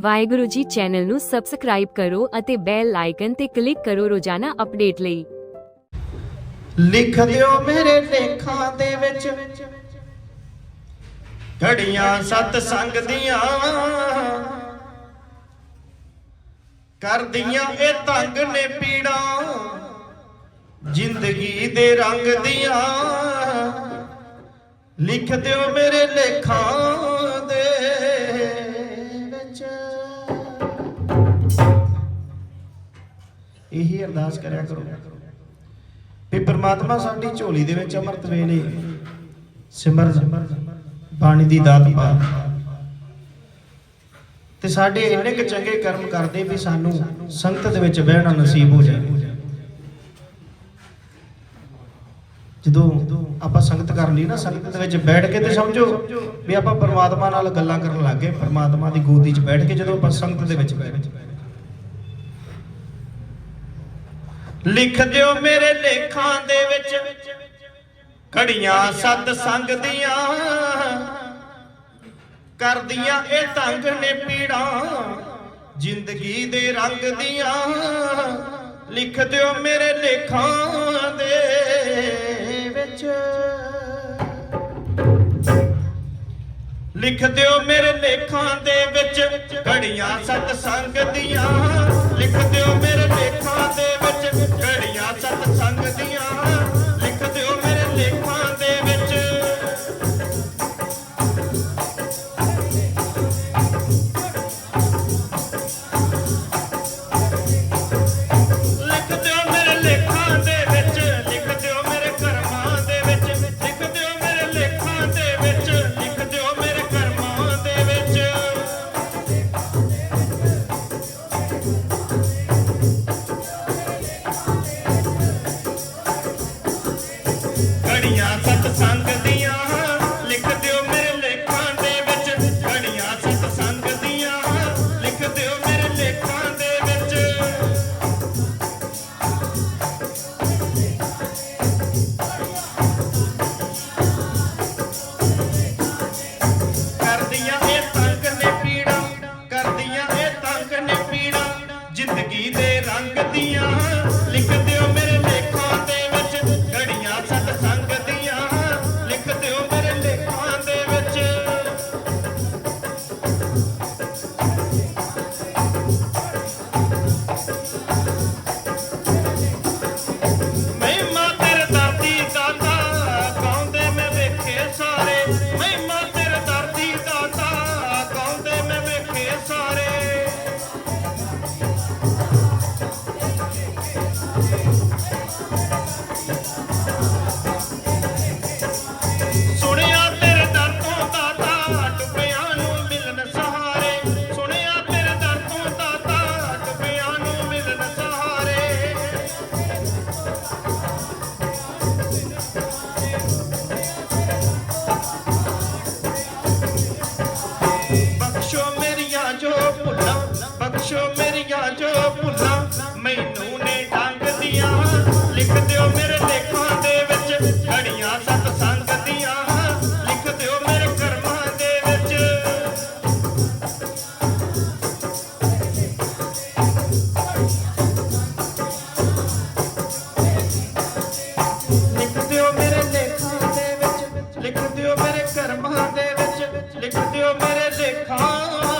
Waheguru ji channel ਨੂੰ subscribe ਕਰੋ ਅਤੇ ਬੈਲ ਆਈਕਨ ਤੇ ਕਲਿੱਕ ਕਰੋ ਰੋਜ਼ਾਨਾ ਅਪਡੇਟ ਲਈ। ਲਿਖ ਦਿਓ ਮੇਰੇ ਲੇਖਾਂ ਦੇ ਵਿੱਚ। ਘੜੀਆਂ ਸਤ ਸੰਗ ਦੀਆਂ। ਕਰਦੀਆਂ ਇਹ ਤੰਗ ਨੇ ਪੀੜਾਂ। ਜ਼ਿੰਦਗੀ ਦੇ ਰੰਗ ਦੀਆਂ। ਲਿਖ ਦਿਓ ਮੇਰੇ ਲੇਖਾਂ ਇਹੀ ਅਰਦਾਸ ਕਰਿਆ ਕਰੋ। ਵੀ ਪ੍ਰਮਾਤਮਾ ਸਾਡੀ ਝੋਲੀ ਦੇ ਵਿੱਚ ਅੰਮ੍ਰਿਤ ਵੇਲੇ ਸਿਮਰ ਬਾਣੀ ਦੀ ਦਾਤ ਪਾ। ਤੇ ਸਾਡੇ ਇੰਨੇ ਕੁ ਚੰਗੇ ਕਰਮ ਕਰਦੇ ਵੀ ਸਾਨੂੰ ਸੰਗਤ ਦੇ ਵਿੱਚ ਬਹਿਣਾ ਨਸੀਬ ਹੋ ਜਾਏ। ਜਦੋਂ ਆਪਾਂ ਸੰਗਤ ਕਰ ਲਈ ਨਾ, ਸੰਗਤ ਦੇ ਵਿੱਚ ਬੈਠ ਕੇ ਤੇ ਸਮਝੋ ਵੀ ਆਪਾਂ ਪਰਮਾਤਮਾ ਨਾਲ ਗੱਲਾਂ ਕਰਨ ਲੱਗ ਗਏ, ਪ੍ਰਮਾਤਮਾ ਦੀ ਗੋਦੀ 'ਚ ਬੈਠ ਕੇ ਜਦੋਂ ਆਪਾਂ ਸੰਗਤ ਦੇ ਵਿੱਚ ਬੈਠ ਲਿਖ ਦਿਓ ਮੇਰੇ ਲੇਖਾਂ ਦੇ ਵਿੱਚ ਘੜੀਆਂ ਸਤ ਸੰਗ ਦੀਆਂ। ਕਰਦੀਆਂ ਇਹ ਤੰਗ ਨੇ ਪੀੜਾਂ ਜ਼ਿੰਦਗੀ ਦੇ ਰੰਗ ਦੀਆਂ। ਲਿਖ ਦਿਓ ਮੇਰੇ ਲੇਖਾਂ ਦੇ ਵਿੱਚ। ਲਿਖ ਦਿਓ ਮੇਰੇ ਲੇਖਾਂ ਦੇ ਵਿੱਚ ਘੜੀਆਂ ਸਤ ਸੰਗ ਦੀਆਂ। ਲਿਖ ਦਿਓ ਮੇਰੇ ਲੇਖਾਂ ਦੇ ਘੜੀਆਂ ਸਤ ਸੰਗ ਦੀਆਂ ਲਿਖ ਦਿਓ ਮੇਰੇ ਲੇਖਾਂ ਦੇ ਵਿੱਚ ਘੜੀਆਂ ਸਤ ਬਖਸ਼ੋ ਮੇਰੀਆਂ ਜੋ ਭੁੱਲਾਂ, ਮੈਨੂੰ ਨੇ ਡੰਗ ਦੀਆਂ। ਲਿਖ ਦਿਓ ਮੇਰੇ ਲੇਖਾਂ ਦੇ ਵਿੱਚ, ਘੜੀਆਂ ਸਤ ਸੰਗ ਦੀਆਂ। ਲਿਖ ਦਿਓ ਮੇਰੇ ਕਰਮਾਂ ਦੇ ਵਿੱਚ। ਲਿਖ ਦਿਓ ਮੇਰੇ ਲੇਖਾਂ ਦੇ ਵਿੱਚ, ਲਿਖ ਦਿਓ ਮੇਰੇ ਕਰਮਾਂ ਦੇ ਵਿੱਚ, ਲਿਖ ਦਿਓ ਮੇਰੇ ਲੇਖਾਂ।